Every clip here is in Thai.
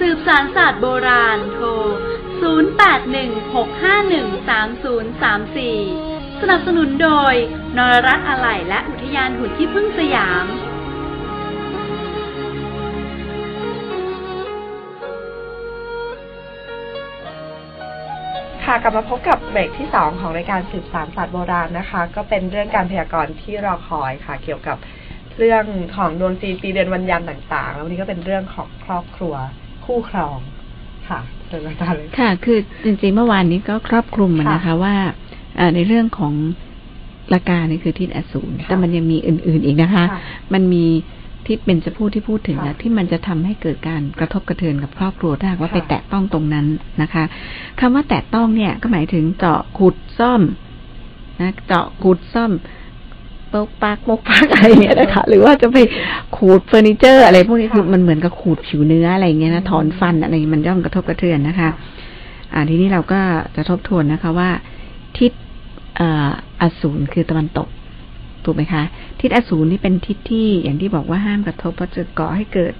สืบสารศาสตร์โบราณ โทร 0816513034 สนับสนุนโดย นรรัตน์อะไหล่และอุทยานหุ่นที่พึ่งสยาม ค่ะกลับมาพบกับเบรกที่สองของรายการสืบสารศาสตร์โบราณนะคะ ก็เป็นเรื่องการพยากรณ์ที่รอคอยค่ะ เกี่ยวกับเรื่องของดวงจีนปีเดือนวันยันต่างๆ แล้ววันนี้ก็เป็นเรื่องของครอบครัว คู่ครอง ค่ะเชิญอาจารย์เลยค่ะ คือจริงๆเมื่อวานนี้ก็ครอบคลุมอะค่ะนะคะว่าเอ่อในเรื่องของละกานี่คือทิศอสูรค่ะแต่มันยังมีอื่น ๆอีกนะคะค่ะมันมีทิศเป็นจะพูดที่พูดถึงค่ะนะที่มันจะทำให้เกิดการกระทบกระเทือนกับครอบครัวถ้าหากว่าค่ะไปแตะต้องตรงนั้นนะคะคำว่าแตะต้องเนี่ยก็หมายถึงเจาะขุดซ่อมนะเจาะขุดซ่อมโปกปักโปกปักอะไรอย่างเงี้ยนะคะหรือว่าจะไปขูดเฟอร์นิเจอร์อะไรพวกนี้คือมันเหมือนกับขูดผิวเนื้ออะไรอย่างเงี้ยนะถอนฟันอะไรมันย่อมกระทบกระเทือนนะคะ อ่าทีนี้เราก็จะทบทวนนะคะว่า ทิศเอ่ออสูรคือตะวันตกถูกไหมคะ ทิศอสูรนี่เป็นทิศที่อย่างที่บอกว่าห้ามกระทบเพราะจะก่อให้เกิด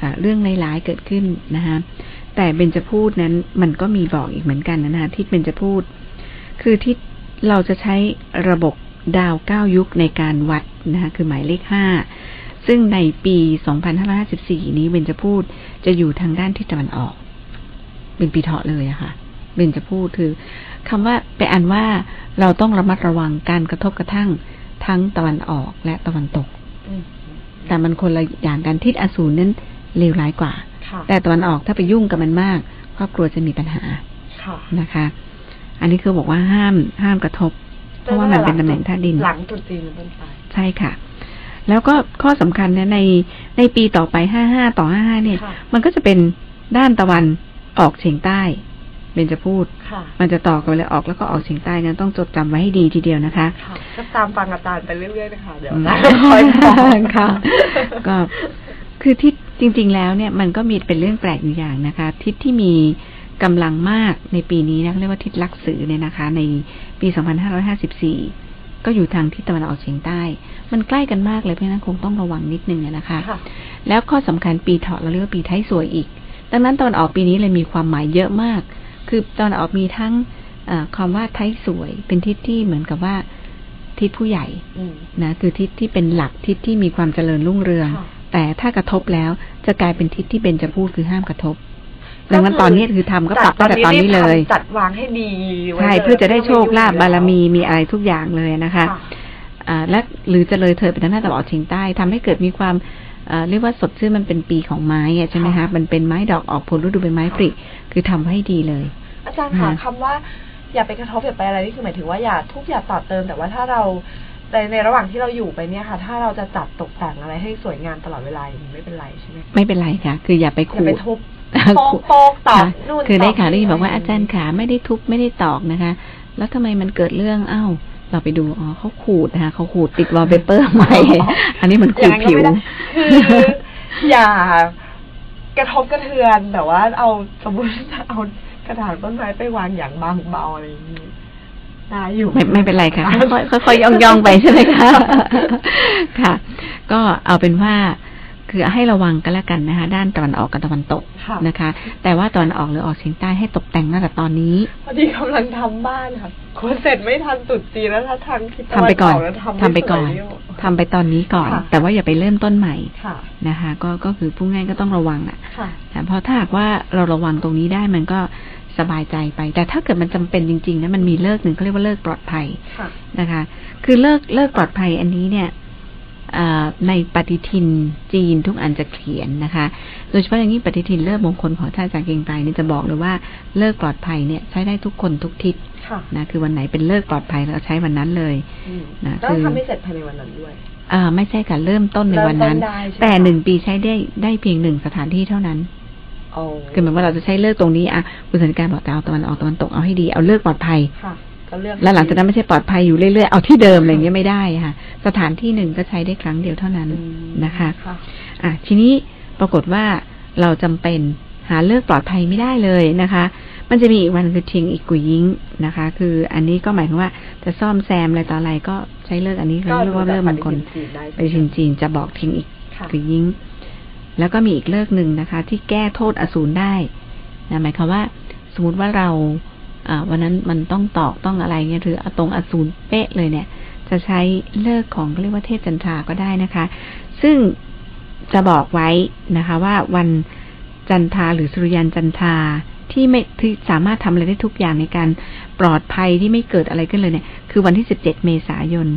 อ่าเรื่องร้ายๆเกิดขึ้นนะคะแต่เบญจพูดนั้นมันก็มีบอกอีกเหมือนกันนะคะทิศเบญจพูด คือทิศเราจะใช้ระบบ ดาวเก้ายุคในการวัดนะคะคือหมายเลขห้าซึ่งในปี 2554 นี้เบญจพูดจะอยู่ทางด้านทิศตะวันออก เป็นปีเถาะเลยอะค่ะเบนจะพูดคือคำว่าไปอ่านว่าเราต้องระมัดระวังการกระทบกระทั่งทั้งตะวันออกและตะวันตกอืมแต่มันคนละอย่างกันทิศอสูรนั้นเลวร้ายกว่าค่ะแต่ตะวันออกถ้าไปยุ่งกับมันมากครอบครัวจะมีปัญหาค่ะนะคะ อันนี้คือบอกว่าห้ามห้ามกระทบ เพราะว่ามันเป็นตำแหน่งธาตุดิน หลังตรุษจีนเป็นต้นไปใช่ค่ะ แล้วก็ข้อสำคัญนะในในปีต่อไปห้าห้าต่อห้าห้าเนี่ยค่ะมันก็จะเป็นด้านตะวันออกเฉียงใต้เบนจะพูดค่ะมันจะต่อกันเลยออกแล้วก็ออกเฉียงใต้นั้นต้องจดจำไว้ให้ดีทีเดียวนะคะค่ะก็ตามฟังอาจารย์ไปเรื่อยๆนะคะเดี๋ยวอืมอาจารย์คอยบอกค่ะ ก็คือทิศจริง ๆ แล้วเนี่ยมันก็มีเป็นเรื่องแปลกอยู่อย่างนะคะ ทิศที่มีกำลังมากในปีนี้นะเขาเรียกว่าทิศลักษือเนี่ยนะคะ ใน ปี 2554 ก็อยู่ทางทิศตะวันออกเฉียงใต้ มันใกล้กันมากเลยเพราะฉะนั้นคงต้องระวังนิดนึงอะนะคะค่ะแล้วข้อสำคัญปีเถาะเราเรียกว่าปีไทยสวยอีก ดังนั้นตอนออกปีนี้เลยมีความหมายเยอะมาก คือตอนออกมีทั้งเอ่อคำว่าไทยสวย เป็นทิศที่เหมือนกับว่าทิศผู้ใหญ่อืมนะ คือทิศที่เป็นหลักทิศที่มีความเจริญรุ่งเรืองค่ะแต่ถ้ากระทบแล้วจะกลายเป็นทิศที่เบนจะพูดคือห้ามกระทบ ดังนั้นตอนนี้คือทำก็ปรับตั้งแต่ตอนนี้เลยจัดวางให้ดีไว้ใช่ลยเพื่อจะได้โชคลาภบารมีมีอะไรทุกอย่างเลยนะคะค่ะอ่าและหรือจะเลยเถิดไปทางหน้าตะวันออกเฉียงใต้ทำให้เกิดมีความเอ่อเรียกว่าสดชื่นมันเป็นปีของไม้อะใช่ไหมคะค่ะมันเป็นไม้ดอกออกผลฤดูใบไม้ผลิคือทำให้ดีเลย อาจารย์ค่ะอืมคำว่าอย่าไปกระทบอย่าไปอะไรนี่คือหมายถึงว่าอย่าทุบอย่าต่อเติมแต่ว่าถ้าเราในในระหว่างที่เราอยู่ไปเนี่ยค่ะ ถ้าเราจะจัดตกแต่งอะไรให้สวยงามตลอดเวลาอย่างนี้ไม่เป็นไรใช่ไหมไม่เป็นไรค่ะ คืออย่าไปอย่าขูไปดทุบ โป๊กโปกตอกค่ะนู่นคือได้ตข่าวได้ยินนี่บอกว่าอาจารย์ขาไม่ได้ทุบไม่ได้ตอกนะคะ แล้วทำไมมันเกิดเรื่องอ้าวเราไปดูอ๋อเขาขูดนะคะเขาขูดติดวอลเปเปอร์ใหม่อันนี้มันขูดผิวอย่างนั้นก็ไม่ได้คืออย่ากระทบกระเทือนแต่ว่าเอาสมมติจะเอากระถางต้นไม้ไปวางอย่างบางเบาอะไรอย่างนี้ได้อยู่ไม่ไม่เป็นไรค่ะค่อยๆค่อยๆย่องย่องๆไปใช่ไหมคะค่ะ ก็เอาเป็นว่า คือให้ระวังกันแล้วกันนะคะ ด้านตะวันออกกับตะวันตกค่ะนะคะ แต่ว่าตะวันออกหรือออกเฉียงใต้ให้ตกแต่งตั้งแต่ตอนนี้พอดีกำลังทำบ้านค่ะควรเสร็จไม่ทันตรุดจีนแล้วถ้าทันคิดทำไปก่อนแล้วทำทำไปก่อนม่สวยยู่ทำไปตอนนี้ก่อนค่ะแต่ว่าอย่าไปเริ่มต้นใหม่ค่ะนะคะ ก็ก็คือพูดง่ายก็ต้องระวังอะค่ะนะเพราะถ้าหากว่าเราระวังตรงนี้ได้มันก็สบายใจไป แต่ถ้าเกิดมันจำเป็นจริงๆนะมันมีเลิกหนึ่งเขาเรียกว่าเลิกปลอดภัยค่ะนะคะ คือเลิกเลิกปลอดภัยอันนี้เนี่ยอ่า ในปฏิทินจีนทุกอันจะเขียนนะคะ โดยเฉพาะอย่างนี้ปฏิทินเลิกมงคลของท่านอาจารย์เกรียงไกรเนี่ยจะบอกเลยว่าเลิกปลอดภัยเนี่ยใช้ได้ทุกคนทุกทิศค่ะนะคือวันไหนเป็นเลิกปลอดภัยเราใช้วันนั้นเลยอืมนะแล้วคือทำให้เสร็จภายในวันนั้นด้วยอ่าไม่ใช่การเริ่มต้นในวันนั้นเริ่มต้นได้ใช่ไหมแต่หนึ่งปีใช้ได้ได้เพียงหนึ่งสถานที่เท่านั้นโอ้คือหมายว่าเราจะใช้เลิกตรงนี้อะคุณสันติการบอกแต่เอาตะวันออกตะวันตกเอาให้ดีเอาเลิกปลอดภัยค่ะ ก็เลือกแล้วหลังจากนั้นไม่ใช่ปลอดภัยอยู่เรื่อยๆ เอาที่เดิมอะไรอย่างเงี้ยไม่ได้ค่ะ สถานที่หนึ่งก็ใช้ได้ครั้งเดียวเท่านั้นอืมนะคะค่ะอะทีนี้ปรากฏว่าเราจำเป็นหาเลิกปลอดภัยไม่ได้เลยนะคะ มันจะมีอีกวันคือเทียงอีกกุยยิงนะคะ คืออันนี้ก็หมายถึงว่าจะซ่อมแซมอะไรต่ออะไรก็ใช้เลิกอันนี้เขาเรียกว่าเลิกมงคลจีนได้ไปจีนจีนจะบอกเทียงอีกค่ะกุยยิงแล้วก็มีอีกเลิกหนึ่งนะคะ ที่แก้โทษอสูรได้นะหมายความว่า สมมติว่าเราอ่า วันนั้นมันต้องตอกต้องอะไรเงี้ยหรือตรงอสูรเป๊ะเลยเนี่ย จะใช้เลิกของเขาเรียกว่าเทพจันทราก็ได้นะคะ ซึ่งจะบอกไว้นะคะ ว่าวันจันทราหรือสุริยันจันทราที่ไม่ที่สามารถทำอะไรได้ทุกอย่างในการปลอดภัยที่ไม่เกิดอะไรขึ้นเลยเนี่ย คือวันที่สิบเจ็ดเมษายน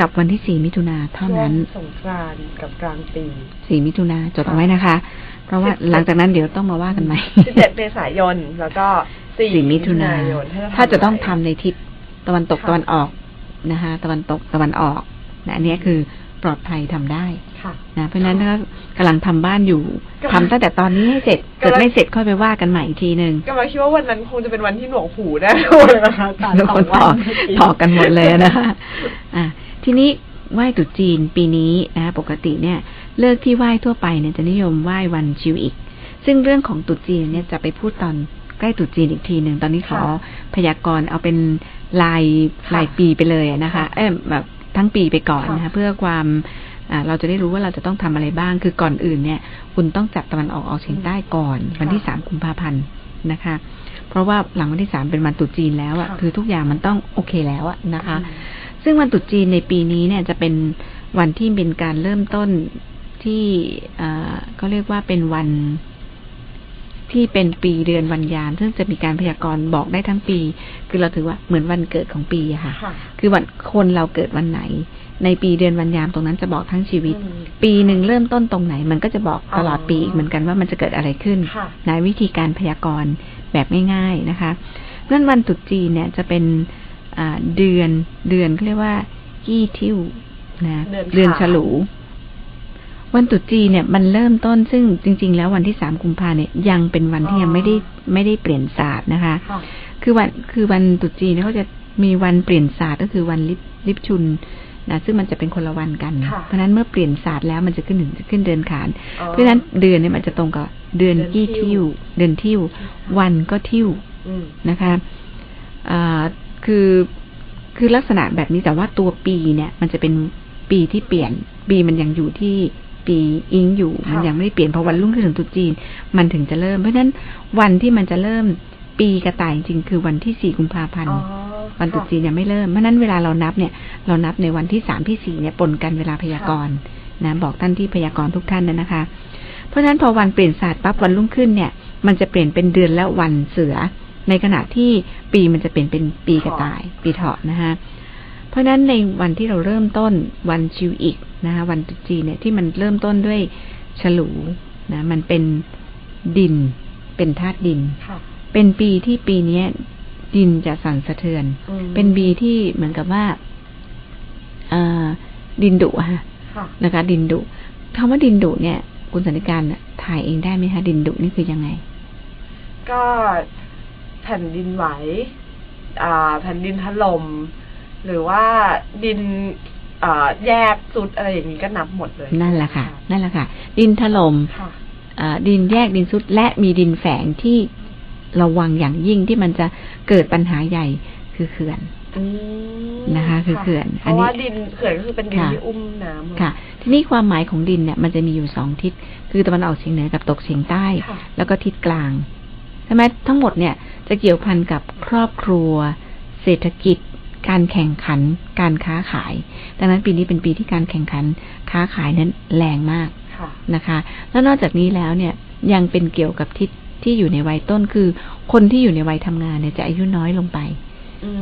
กับวันที่สี่มิถุนาเท่านั้นช่วงสงกรานต์กับกลางปีสี่มิถุนาจดเอาไว้นะคะ เพราะว่า17หลังจากนั้นเดี๋ยวต้องมาว่ากันใหม่17เมษายนแล้วก็ สี่4มิถุนายนถ้าจะต้องทำในทิศตะวันตกค่ะตะวันออกนะคะตะวันตกตะวันออกนะอันเนี้ยคือปลอดภัยทำได้ค่ะนะเพราะฉะนั้นถ้ากำลังทำบ้านอยู่กำลังทำตั้งแต่ตอนนี้ให้เสร็จกำลังเกิดไม่เสร็จค่อยไปว่ากันใหม่อีกทีหนึ่งกำลังคิดว่าวันนั้นคงจะเป็นวันที่หนวกหูแน่เลยนะคะการทุกคนสต่งอวันต่อกันหมดเลยนะคะอะทีนี้ไหว้ตรุษจีนปีนี้นะคะปกติเนี่ย เลิกที่ไหว้ทั่วไปเนี่ยจะนิยมไหว้วันชิวอีก ซึ่งเรื่องของตรุษจีนเนี่ยจะไปพูดตอน ใกล้ตรุษจีนอีกทีหนึ่งตอนนี้ขอพยากรณ์เอาเป็นลายลายปีไปเลยนะคะเอ้ยแบบทั้งปีไปก่อนนะคะเพื่อความอ่าเราจะได้รู้ว่าเราจะต้องทำอะไรบ้าง คือก่อนอื่นเนี่ย คุณต้องจัดตะวันออกออกเฉียงใต้ก่อน วันที่สามกุมภาพันธ์นะคะ เพราะว่าหลังวันที่สามเป็นวันตรุษจีนแล้วอะค่ะคือทุกอย่างมันต้องโอเคแล้วอะนะคะอืมซึ่งวันตรุษจีนในปีนี้เนี่ยจะเป็นวันที่เป็นการเริ่มต้นที่อ่าก็เรียกว่าเป็นวัน ที่เป็นปีเดือนวันยาม ซึ่งจะมีการพยากรณ์บอกได้ทั้งปี คือเราถือว่าเหมือนวันเกิดของปีอะค่ะค่ะ คือวันคนเราเกิดวันไหน ในปีเดือนวันยามตรงนั้นจะบอกทั้งชีวิตอืมปีหนึ่งเริ่มต้นตรงไหน มันก็จะบอกตลอดปีอ๋ออีอีกเหมือนกันว่ามันจะเกิดอะไรขึ้นค่ะในวิธีการพยากรณ์แบบง่าย ๆนะคะนั่นวันตรุษจีนเนี่ยจะเป็นอ่าเดือนเดือนเขาเรียกว่ายี่ทิวนะเดือนเดือนขาวฉลู วันตรุษจีนเนี่ยมันเริ่มต้นซึ่งจริง ๆ แล้ววันที่สามกุมภาเนี่ยยังเป็นวันที่ยังไม่ได้ไม่ได้เปลี่ยนศาสตร์นะคะค่ะคือวันคือวันตรุษจีนเนี่ยเขาจะมีวันเปลี่ยนศาสตร์ก็คือวันลิบลิบชุนนะซึ่งมันจะเป็นคนละวันกันค่ะเพราะฉะนั้นเมื่อเปลี่ยนศาสตร์แล้วมันจะขึ้นหนึ่งขึ้นเดือนขานอ๋อเพราะฉะนั้นเดือนเนี่ยมันจะตรงกับเดือนเดือนยี่ทิ่ทิววเดือนทิววันก็ทิวอืมนะคะอ่าคือคือลักษณะแบบนี้แต่ว่าตัวปีเนี่ย มันจะเป็นปีที่เปลี่ยนปีมันยังอยู่ที่ ปีอิงอยู่ค่ะมันยังไม่ได้เปลี่ยนพอวันรุ่งขึ้นถึงตรุษจีน มันถึงจะเริ่ม เพราะฉะนั้นวันที่มันจะเริ่มปีกระต่ายจริงๆคือวันที่สี่กุมภาพันธ์อ๋อวันตรุษจีนยังไม่เริ่มเพราะฉะนั้นเวลาเรานับเนี่ย เรานับในวันที่สามที่สี่เนี่ยปนกันเวลาพยากรณ์นะบอกท่านที่พยากรณ์ทุกท่านนะนะคะ เพราะฉะนั้นพอวันเปลี่ยนศาสตร์ปั๊บวันรุ่งขึ้นเนี่ย มันจะเปลี่ยนเป็นเดือนและวันเสือ ในขณะที่ปีมันจะเปลี่ยนเป็นปีกระต่าย ปีเถาะนะคะเพ ราะฉะนั้นในวันที่เราเริ่มต้นวันชิวอีกนะคะวันตรุษจีนเนี่ยที่มันเริ่มต้นด้วยฉลูนะมันเป็นดิน เป็นธาตุดินค่ะเป็นปีที่ปีเนี้ยดินจะสั่นสะเทือนอืมเป็นปีที่เหมือนกับว่าอ่าดินดุอะค่ะค่ะนะคะ ดินดุคำว่าดินดุเนี่ย คุณสันนิการน่ะถ่ายเองได้ไหมคะดินดุนี่คือยังไง ก็แผ่นดินไหวอ่าแผ่นดินถล่ม หรือว่าดินอ่าแยกสุดอะไรอย่างนี้ก็นับหมดเลย นั่นแหละค่ะ นั่นแหละค่ะ ดินถลม่มค่ะอ่าดินแยกดินซุดและมีดินแฝงที่ระวังอย่างยิ่งที่มันจะเกิดปัญหาใหญ่คือเขื่อนอืมนะคะ คือเขื่อนเพอันราะนี้ว่าดินเขื่อนก็คือเป็นดินค่ะที่อุ้มน้ำค่ะ ทีนี้ความหมายของดินเนี่ย มันจะมีอยู่สองทิศ คือตะวันออกเฉียงเหนือกับตกเฉียงใต้ค่ะแล้วก็ทิศกลางใช่ไหมทั้งหมดเนี่ยจะเกี่ยวพันกับครอบครัว เศรษฐกิจ การแข่งขันการค้าขาย ดังนั้นปีนี้เป็นปีที่การแข่งขันค้าขายนั้นแรงมากค่ะนะคะ แล้วนอกจากนี้แล้วเนี่ยยังเป็นเกี่ยวกับทิศที่อยู่ในวัยต้นคือ คนที่อยู่ในวัยทำงานเนี่ยจะอายุน้อยลงไปอืม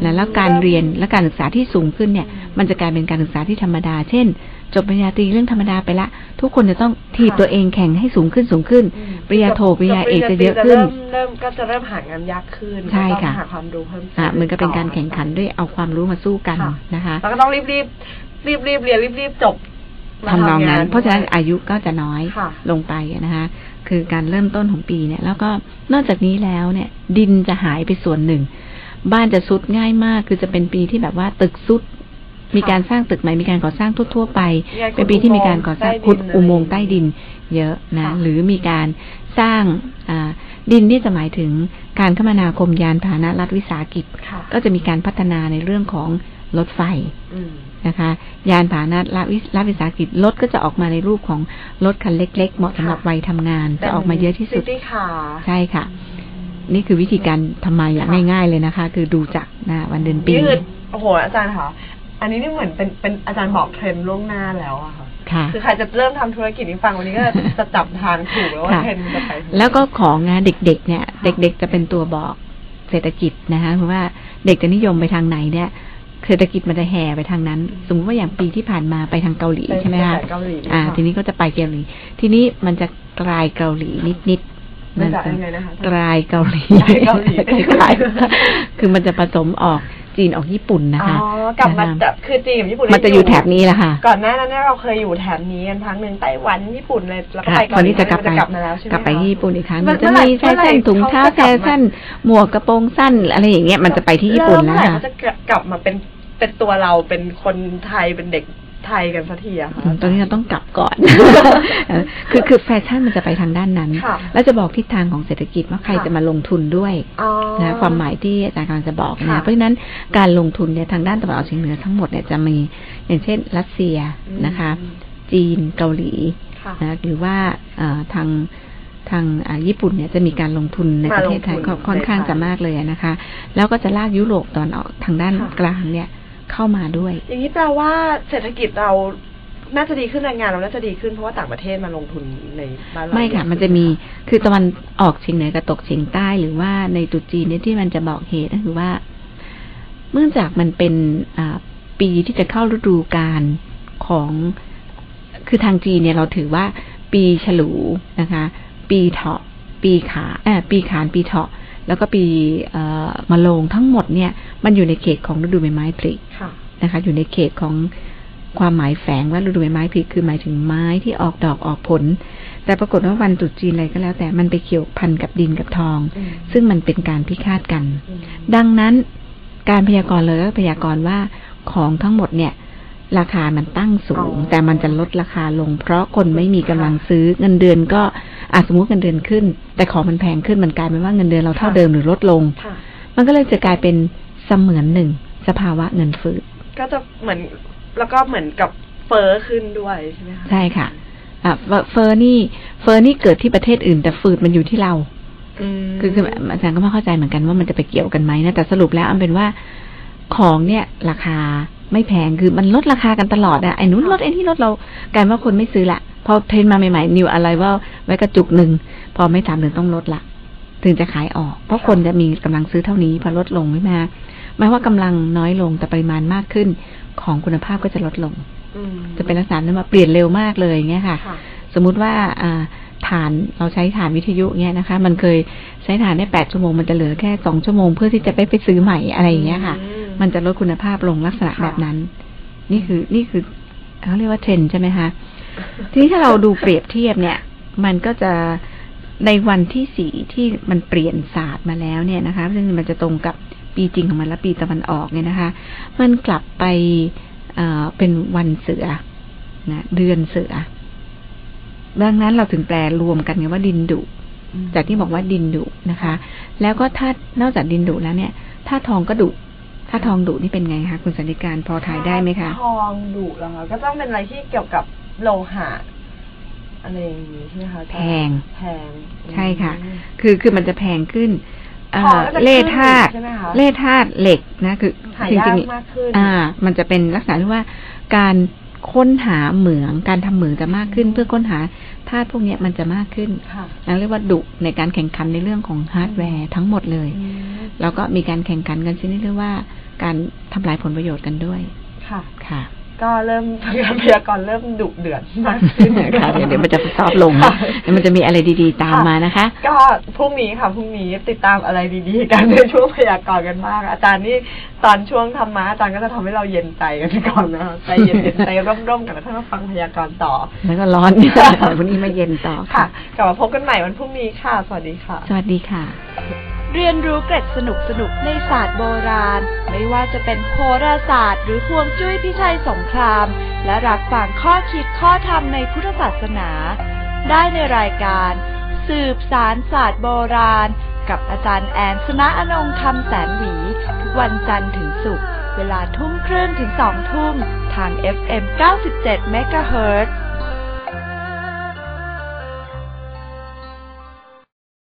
นะแล้วการเรียนและการศึกษาที่สูงขึ้นเนี่ยอืมมันจะกลายเป็นการศึกษาที่ธรรมดา เช่น จบปริญญาตรีเรื่องธรรมดาไปละ ทุกคนจะต้องถีบค่ะตัวเองแข่งให้สูงขึ้นสูงขึ้นอืมปริญญาโทปริญญาเอกจบจะเยอะขึ้นเริ่มเริ่มก็จะเริ่มหางานยากขึ้นใช่ค่ะก็ต้องหาความรู้เพิ่มติอะเหมือนกับเป็นการแข่งขันด้วยเอาความรู้มาสู้กันค่ะนะคะแล้วก็ต้องรีบรีบรีบรีบเรียนรีบรีบจบมาทำนองนั้นทำเพราะฉะนั้นอายุก็จะน้อยค่ะลงไปนะคะ คือการเริ่มต้นของปีเนี่ย แล้วก็นอกจากนี้แล้วเนี่ย ดินจะหายไปส่วนหนึ่ง บ้านจะซุดง่ายมาก คือจะเป็นปีที่แบบว่าตึกซุด มีการสร้างตึกใหม่ มีการก่อสร้างทั่ว ๆ ไปมีการขุดเป็นปีที่มีการก่อสร้างอุโมงค์ขุดใต้ดินอุโมงค์ใต้ดิน เยอะนะค่ะหรือมีการสร้างอ่าดินที่จะหมายถึงการคมนาคมยานพาหนะรัฐวิสาหกิจค่ะก็จะมีการพัฒนาในเรื่องของรถไฟอืมนะคะ ยานพาหนะรัฐวิรัฐวิสาหกิจรถก็จะออกมาในรูปของรถคันเล็ก ๆ เหมาะสำหรับวัยทำงาน จะออกมาเยอะที่สุดซิตี้คาร์ใช่ค่ะ นี่คือวิธีการทำมาอย่างง่าย ๆเลยนะคะ คือดูจากหนะวันเดือนปีนี่คือโอ้โหอาจารย์คะอันนี้นี่เหมือนเป็นเป็นอาจารย์บอกเทรนด์ล่วงหน้าแล้วอะค่ะค่ะคือใครจะเริ่มทำธุรกิจนี้ฟังวันนี้ก็จะจับทางถูกแล้วว่าค่ะเทรนด์มันจะไปถึงแล้วก็ของงานเด็กๆ เนี่ย เด็กๆจะเป็นตัวบอกเศรษฐกิจนะคะเพราะว่าเด็กจะนิยมไปทางไหนเนี่ยเศรษฐกิจมันจะแห่ไปทางนั้น สมมติว่าอย่างปีที่ผ่านมาไปทางเกาหลีใช่ไหมคะเกาหลีอ่าค่ะทีนี้ก็จะไปเกาหลี ทีนี้มันจะกลายเกาหลีนิดๆมั นจะยังไงนะคะกลายเกาหลีกลายเกาหลีกลายคือมันจะผสมออกจีนออกญี่ปุ่นนะคะอ๋อกลับมานะคะแบบคือจีนกับญี่ปุ่นมันจะอยู่แถบนี้แหละค่ะ ก่อนหน้านั้นเนี่ยเราเคยอยู่แถบนี้กันพักหนึ่งไต้หวันญี่ปุ่นเลยแล้วก็ค่ะไปเกาตอนหลีนี้จะกลับไปกลับมาแล้วใช่ไหมกลับไปคะญี่ปุ่นอีกครั้งเมื่อจะเมื่อไหร่มีแฟชั่นถุงเท้าเขาแฟจะกลับมาชั่นหมวกกระโปรงสั้น อะไรอย่างเงี้ยมันจะไปที่ญี่ปุ่นเริ่มแล้วเมื่อไหร่ค่ะเขาจะกลับมาเป็นเป็นตัวเราเป็นคนไทยเป็นเด็ก ไทยกันสักทีอะค่ะอืมตอนนี้เราต้องกลับก่อนเออคือคือแฟชั่นมันจะไปทางด้านนั้นค่ะแล้วจะบอกทิศทางของเศรษฐกิจว่าใครค่ะจะมาลงทุนด้วยอ๋อนะความหมายที่อาจารย์กำลังจะบอกค่ะนะเพราะฉะนั้นการลงทุนเนี่ยทางด้านตะวันออกเฉียงเหนือทั้งหมดเนี่ยจะมีอย่างเช่น รัสเซียอืมนะคะ จีนเกาหลีค่ะนะหรือว่าเอ่อทางทางอ่าญี่ปุ่นเนี่ยจะมีการลงทุนในประเทศไทยมาลงทุนค่อนข้างในไทยจะมากเลยนะคะ แล้วก็จะลากยุโรปตอนออกทางด้านค่ะกลางเนี่ย เข้ามาด้วย อย่างนี้แปลว่าเศรษฐกิจเราน่าจะดีขึ้นแรงงานเราน่าจะดีขึ้นเพราะว่าต่างประเทศมาลงทุนในบ้านเราไม่ค่ะ มันจะมีคือตะวันออกเฉียงเหนือกับตกเฉียงใต้หรือว่าในตรุษจีนเนี่ยที่มันจะบอกเหตุก็คือว่าเนื่องจากมันเป็นอ่าปีที่จะเข้าฤดูกาลของคือทางจีนเนี่ยเราถือว่า ปีฉลูนะคะ ปีเถาะ ปีขาเออปีขานปีเถาะ แล้วก็ปีเอ่อมะโรงทั้งหมดเนี่ย มันอยู่ในเขตของฤดูใบไม้ผลิค่ะนะคะ อยู่ในเขตของความหมายแฝงว่าฤดูใบไม้ผลิคือหมายถึงไม้ที่ออกดอกออกผล แต่ปรากฏว่าวันตรุษจีนอะไรก็แล้ว แต่มันไปเกี่ยวพันกับดินกับทองอืมซึ่งมันเป็นการพิฆาตกันอืมดังนั้นการพยากรณ์เลยก็พยากรณ์ว่าของทั้งหมดเนี่ย ราคามันตั้งสูง แต่มันจะลดราคาลง เพราะคนไม่มีกำลังซื้อเงินเดือนก็ อาสมมติเงินเดือนขึ้น แต่ของมันแพงขึ้นมันกลายเป็นว่าเงินเดือนเราเท่าเดิมหรือลดลงค่ะมันก็เลยจะกลายเป็นเสมือนหนึ่งสภาวะเงินฝืดก็จะเหมือนแล้วก็เหมือนกับเฟอ้อขึ้นด้วยใช่ไหมคะใช่ค่ะอะเฟอเฟอร์นี่เฟอร์นี่เกิดที่ประเทศอื่น แต่ฝืดมันอยู่ที่เราอืมคือคืออาจารย์ก็ไม่เข้าใจเหมือนกันว่ามันจะไปเกี่ยวกันไหมนะแต่สรุปแล้วอันเป็นว่าของเนี่ย ราคาไม่แพงคือมันลดราคากันตลอดอะไอ้นู้นลดไอ้นี่ลดเรากลายว่าคนไม่ซื้อละ พอเทรนด์มาใหม่ๆนิวอะไรว่าไว้กระจุกหนึ่งพอไม่ทำถึงต้องลดละถึงจะขายออก เพราะคนจะมีกำลังซื้อเท่านี้ พอลดลงไม่มาหมายว่ากำลังน้อยลงแต่ปริมาณมากขึ้น ของคุณภาพก็จะลดลงอืมจะเป็นลักษณะนั้นมาเปลี่ยนเร็วมากเลยอย่างเงี้ยค่ะค่ะ สมมุติว่าอ่าฐานเราใช้ฐานวิทยุเงี้ยนะคะ มันเคยใช้ฐานได้แปดชั่วโมงมันจะเหลือแค่สองชั่วโมงเพื่อที่จะไปไปซื้อใหม่อะไรอย่างเงี้ยค่ะอืมมันจะลดคุณภาพลงลักษณะค่ะแบบนั้น นี่คือนี่คือเขาเรียกว่าเทรนด์ใช่ไหมคะ ทีนี้ถ้าเราดูเปรียบเทียบเนี่ย มันก็จะในวันที่สีที่มันเปลี่ยนศาสตร์มาแล้วเนี่ยนะคะ ซึ่งมันจะตรงกับปีจริงของมันและปีตะวันออกเนี่ยนะคะ มันกลับไปเอ่อเป็นวันเสือนะเดือนเสือ ดังนั้นเราถึงแปลรวมกันไงว่าดินดุจากที่บอกว่าดินดุนะคะ แล้วก็ถ้านอกจากดินดุแล้วเนี่ยถ้าทองก็ดุถ้าทองดุนี่เป็นไงคะคุณสันติการพอถ่ายได้ไหมคะทองดุเหรอคะก็ต้องเป็นอะไรที่เกี่ยวกับ โลหะอะไรอย่างนี้ใช่ไหมคะแพงแพงใช่ค่ะอืมคือคือมันจะแพงขึ้นเอ่ทองอก็จะเล่ธาตุขึ้นใช่ไหมคะเล่ธาตุเหล็กนะ คือหาจยากริงมากขึ้นๆอ่า มันจะเป็นลักษณะที่ว่าการค้นหาเหมืองการทำเหมืองจะมากขึ้น เพื่อค้นหาธาตุพวกเนี้ยมันจะมากขึ้นค่ะนั่นเรียกว่าดุในการแข่งขันในเรื่องของฮาร์ดแวร์ทั้งหมดเลยอืมแล้วก็มีการแข่งขันกันชนิดเรียกว่า การทำลายผลประโยชน์กันด้วย ค่ะค่ะ ก็เริ่มการพยากรณ์เริ่มดุเดือดมากขึ้นค่ะเดี๋ยวเดี๋ยวมันจะซอฟต์ลงค่ะเดี๋ยวมันจะมีอะไรดีๆตามมานะคะ ก็พรุ่งนี้ค่ะพรุ่งนี้ติดตามอะไรดีๆกันในช่วงพยากรณ์กันบ้างอาจารย์นี่ตอนช่วงธรรมะอาจารย์ก็จะทำให้เราเย็นใจกันก่อนนะคะใจเย็นๆใจร่มๆกันแล้วถ้ามาฟังพยากรณ์ต่อ แล้วก็ร้อนวันนี้มาเย็นต่อค่ะค่ะกลับมาพบกันใหม่วันพรุ่งนี้ค่ะ สวัสดีค่ะ สวัสดีค่ะ เรียนรู้เกร็ดสนุกสนุกในศาสตร์โบราณ ไม่ว่าจะเป็นโหราศาสตร์ หรือฮวงจุ้ยพิชัยสงคราม และรับฟังข้อคิดข้อธรรมในพุทธศาสนา ได้ในรายการ สืบสารศาสตร์โบราณ กับอาจารย์แอนสนะอนงคำแสนหวี ทุกวันจันทร์ถึงศุกร์เวลาทุ่มครึ่งถึง2ทุ่ม ทาง FM 97 MHz